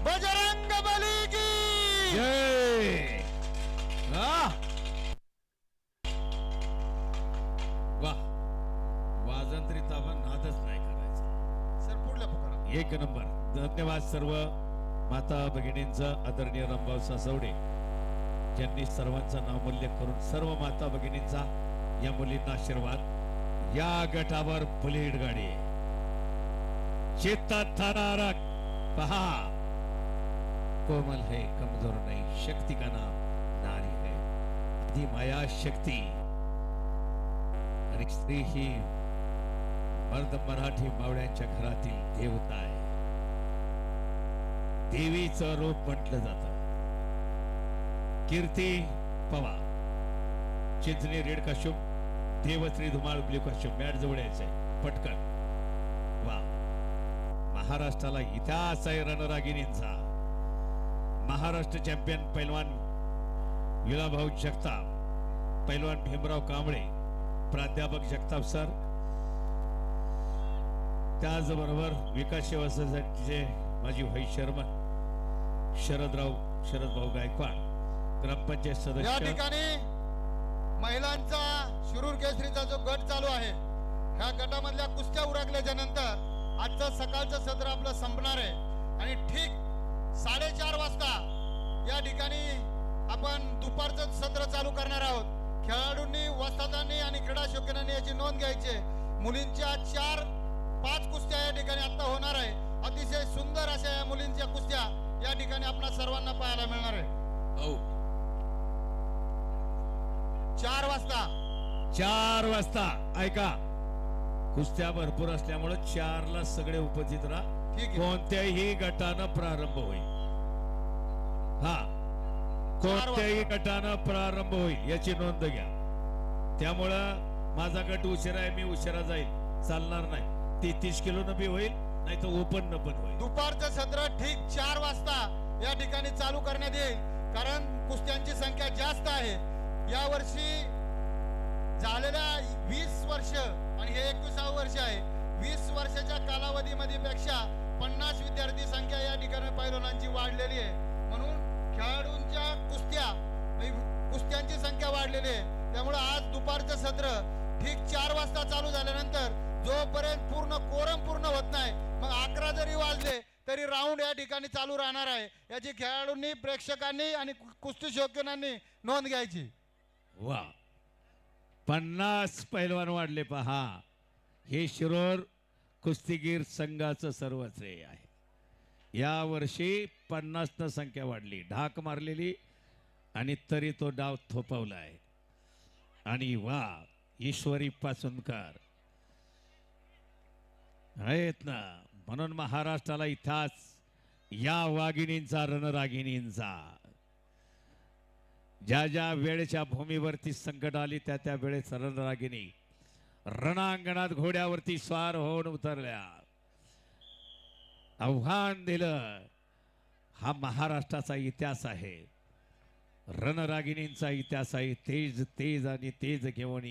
बजरंग बली की। जय? वा। वाजंत्री ताबा नादच नाही करायचा. सर पुढल्या पुकारा एक नंबर. धन्यवाद सर्व माता भगिनींचं आदरणीय रामभाऊ सासवडे. ज्यांनी सर्वांचं नामूल्य करून सर्व माता भगिनींचा या मुलींना आशीर्वाद. या गटावर बुलेट गाडी. शेतात थारारक पहा. कोमल है कमजोर नहीं शक्ति का नाम नारी है। आधी माया शक्ती। आणि स्त्री ही मर्द मराठी मावळ्यांच्या घरातील देवता आहे देवीचं रूप म्हटलं जात। कीर्ती पवा। चिंचणी रेड काशुम देवश्री धुमाळ ब्ल्यू काशुम मॅट जवळ यायचंय पटकन। वा। महाराष्ट्राला इतिहास आहे रणरागिणींचा। महाराष्ट्र चॅम्पियन पैलवान विलाभाऊ जगताप पैलवान भीमराव कांबळे प्राध्यापक जगताप सर त्याचबरोबर विकास सेवा सोसायटीचे माजी व्हाईस चेअरमन शरदराव शरदभाऊ गायकवाड ग्रामपंचायत या ठिकाणी महिलांचा शिरूर केसरीचा जो गट चालू आहे ह्या गटामधल्या कुस्त्या उरकल्याच्या नंतर आजचं सकाळचं सत्र आपलं संपणार आहे. आणि ठीक साडेचार वाजता या ठिकाणी आपण दुपारचं सत्र चालू करणार आहोत. खेळाडूंनी वस्तादांनी आणि क्रीडा शौकीनांनी याची नोंद घ्यायची. मुलींच्या चार पाच कुस्त्या या ठिकाणी आता होणार आहे. अतिशय सुंदर अशा या मुलींच्या कुस्त्या या ठिकाणी आपल्या सर्वांना पाहायला मिळणार आहे. हो. चार वाजता. चार वाजता. ऐका. कुस्त्या भरपूर असल्यामुळे चारला सगळे उपस्थित राहा. कोणत्याही गटानं प्रारंभ होईल. हा. कोणत्याही गटानं प्रारंभ होईल याची नोंद घ्या. त्यामुळं माझा गट उशिरा आहे मी उशिरा जाईल. चालणार नाही. ती तीस किलो बी होईल नाही तर ओपन न पण होईल. दुपारचं सत्र ठीक चार वाजता या ठिकाणी चालू करण्यात येईल. कारण कुस्त्यांची संख्या जास्त आहे. या वर्षी झालेल्या वीस वर्ष आणि हे एकविसावं वर्ष आहे. वीस वर्षाच्या कालावधीमध्ये पेक्षा पन्नास विद्यार्थी संख्या या ठिकाणी पैलवानांची वाढलेली आहे. म्हणून खेळाडूंच्या कुस्त्या म्हणजे कुस्त्यांची संख्या वाढलेली आहे. त्यामुळे आज दुपारचं सत्र ठीक चार वाजता चालू झाल्यानंतर जोपर्यंत पूर्ण कोरम पूर्ण होत नाही मग अकरा जरी वाजले तरी राऊंड या ठिकाणी चालू राहणार आहे. याची खेळाडूंनी प्रेक्षकांनी आणि कुस्ती शौकीनांनी नोंद घ्यायची. वा. पन्नास पैलवान वाढले पहा. हे शिरोर कुस्तीगीर संघाचं सर्व श्रेय आहे. या वर्षी पन्नासनं संख्या वाढली. ढाक मारलेली आणि तरी तो डाव थोपवला आहे. आणि वा ईश्वरी पासूनकर आहेत ना म्हणून महाराष्ट्राला इतिहास या वाघिणींचा रणरागिणींचा. ज्या ज्या वेळेच्या भूमीवरती संकट आली त्या त्या वेळेस रणरागिणी रणांगणात घोड्यावरती स्वार होऊन उतरल्या. आव्हान दिलं हा महाराष्ट्राचा इतिहास आहे. रणरागिणींचा इतिहास आहे. तेज तेज आणि तेज घेऊन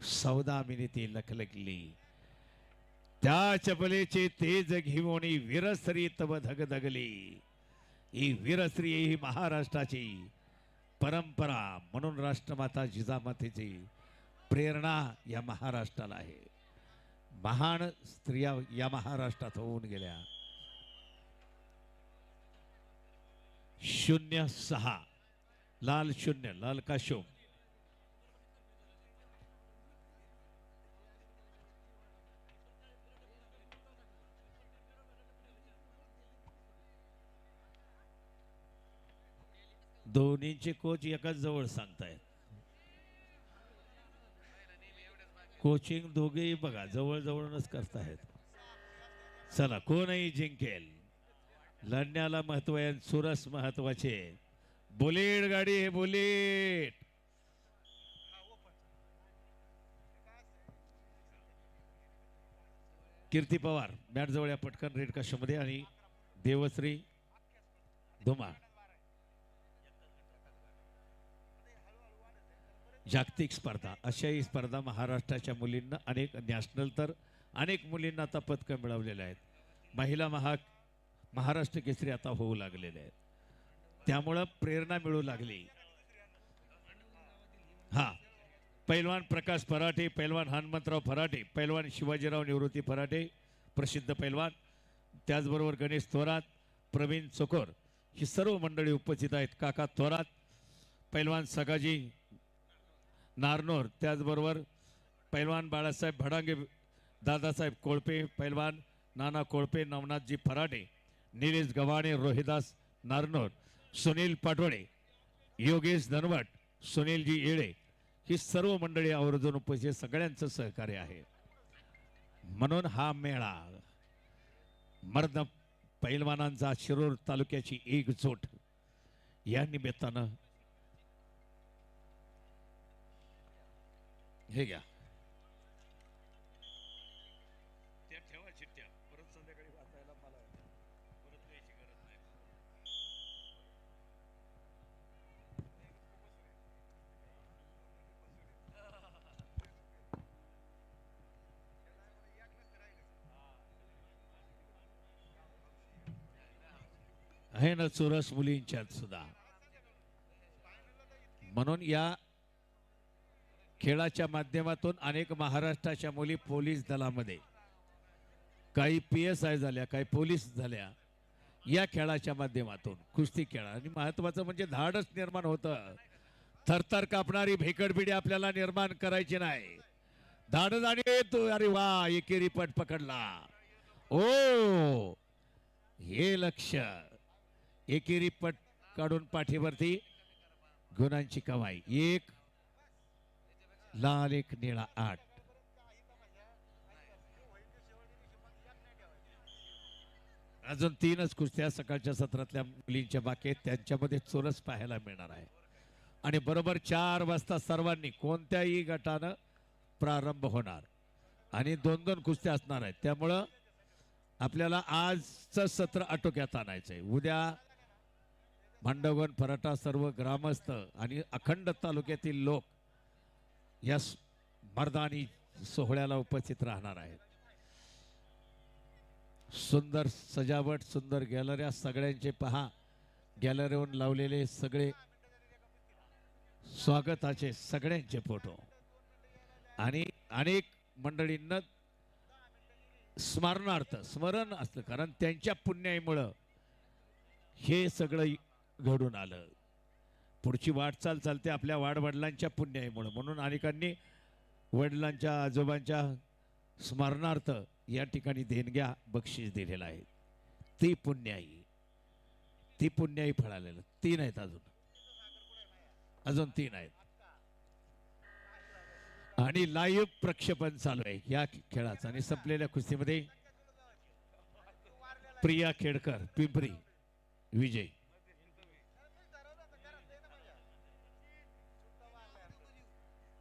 सौदामिनी ती लखलखली त्या चपलेचे तेज घेऊन वीरस्त्री तव धगधगली ही वीरस्त्री ही महाराष्ट्राची परंपरा म्हणून राष्ट्रमाता जिजामातेची प्रेरणा या महाराष्ट्राला आहे. महान स्त्रिया या महाराष्ट्रात होऊन गेल्या. शून्य सहा. लाल शून्य लाल काशोम दोन्हींचे कोच एकाच जवळ सांगतायत. कोचिंग दोघेही बघा जवळ जवळच करतायत चला कोणही जिंकेल? लढण्याला महत्त्व आहे सुरस महत्त्वाचे बुलेट गाडी हे बुलेट! कीर्ती पवार बॅट जवळ या पटकन रेड कशामध्ये आणि देवश्री धुमाळ. जागतिक स्पर्धा. अशाही स्पर्धा महाराष्ट्राच्या मुलींना अनेक नॅशनल तर अनेक मुलींना आता पदकं मिळवलेले आहेत. महिला महा महाराष्ट्र केसरी आता होऊ लागलेले आहेत. त्यामुळं प्रेरणा मिळू लागली. हा. पैलवान प्रकाश फराटे पैलवान हनुमंतराव फराटे पैलवान शिवाजीराव निवृत्ती फराटे प्रसिद्ध पैलवान. त्याचबरोबर गणेश थोरात प्रवीण चोकोर. ही सर्व मंडळी उपस्थित आहेत. काका थोरात पैलवान सगाजी नारनोर त्याचबरोबर पैलवान बाळासाहेब भडांगे दादासाहेब कोळपे पैलवान नाना कोळपे नवनाथजी फराटे निलेश गव्हाणे रोहिदास नारनोर सुनील पाटोळे योगेश धनवट सुनीलजी येळे ही सर्व मंडळी आवर्जून उपस्थित सगळ्यांचं सहकार्य आहे. म्हणून हा मेळा मर्द पैलवानांचा शिरूर तालुक्याची एकजोट या निमित्तानं गरज नाही. आहे ना चोरस मुलींच्यात सुद्धा. म्हणून या खेळाच्या माध्यमातून अनेक महाराष्ट्राच्या मुली पोलीस दलामध्ये काही पी एस आय झाल्या काही पोलीस झाल्या या खेळाच्या माध्यमातून कुस्ती खेळा. आणि महत्वाचं म्हणजे धाडच निर्माण होतं. थरथर कापणारी भेकडबिडी आपल्याला निर्माण करायची नाही. धाडच आणि येतो अरे वा एकेरी पट पकडला. ओ हे लक्ष. एकेरी पट काढून पाठीवरती गुणांची कमाई. एक लाल एक निळा आठ. अजून तीनच कुस्त्या सकाळच्या सत्रातल्या मुलींच्या बाकी आहेत. त्यांच्यामध्ये चोरस पाहायला मिळणार आहे. आणि बरोबर चार वाजता सर्वांनी कोणत्याही गटानं प्रारंभ होणार. आणि दोन दोन कुस्त्या असणार आहेत. त्यामुळं आपल्याला आजचं सत्र आटोक्यात आणायचं आहे उद्या भांडवन फराटा सर्व ग्रामस्थ आणि अखंड तालुक्यातील लोक या मर्दानी सोहळ्याला उपस्थित राहणार आहेत. सुंदर सजावट सुंदर गॅलऱ्या सगळ्यांचे पहा. गॅलरीवरून लावलेले सगळे स्वागताचे सगळ्यांचे फोटो. आणि अनेक मंडळींना स्मरणार्थ स्मरण असतं कारण त्यांच्या पुण्याईमुळं हे सगळं घडून आलं. पुढची वाटचाल चालते आपल्या वाडवडिलांच्या पुण्याईमुळं. म्हणून अनेकांनी वडिलांच्या आजोबांच्या स्मरणार्थ या ठिकाणी देणग्या बक्षीस दिलेला आहे. ती पुण्याई. ती पुण्याई फळालेलं. तीन आहेत अजून. अजून तीन आहेत. आणि लाईव्ह प्रक्षेपण चालू आहे या खेळाचं. आणि संपलेल्या कुस्तीमध्ये प्रिया खेडकर पिंपरी विजय.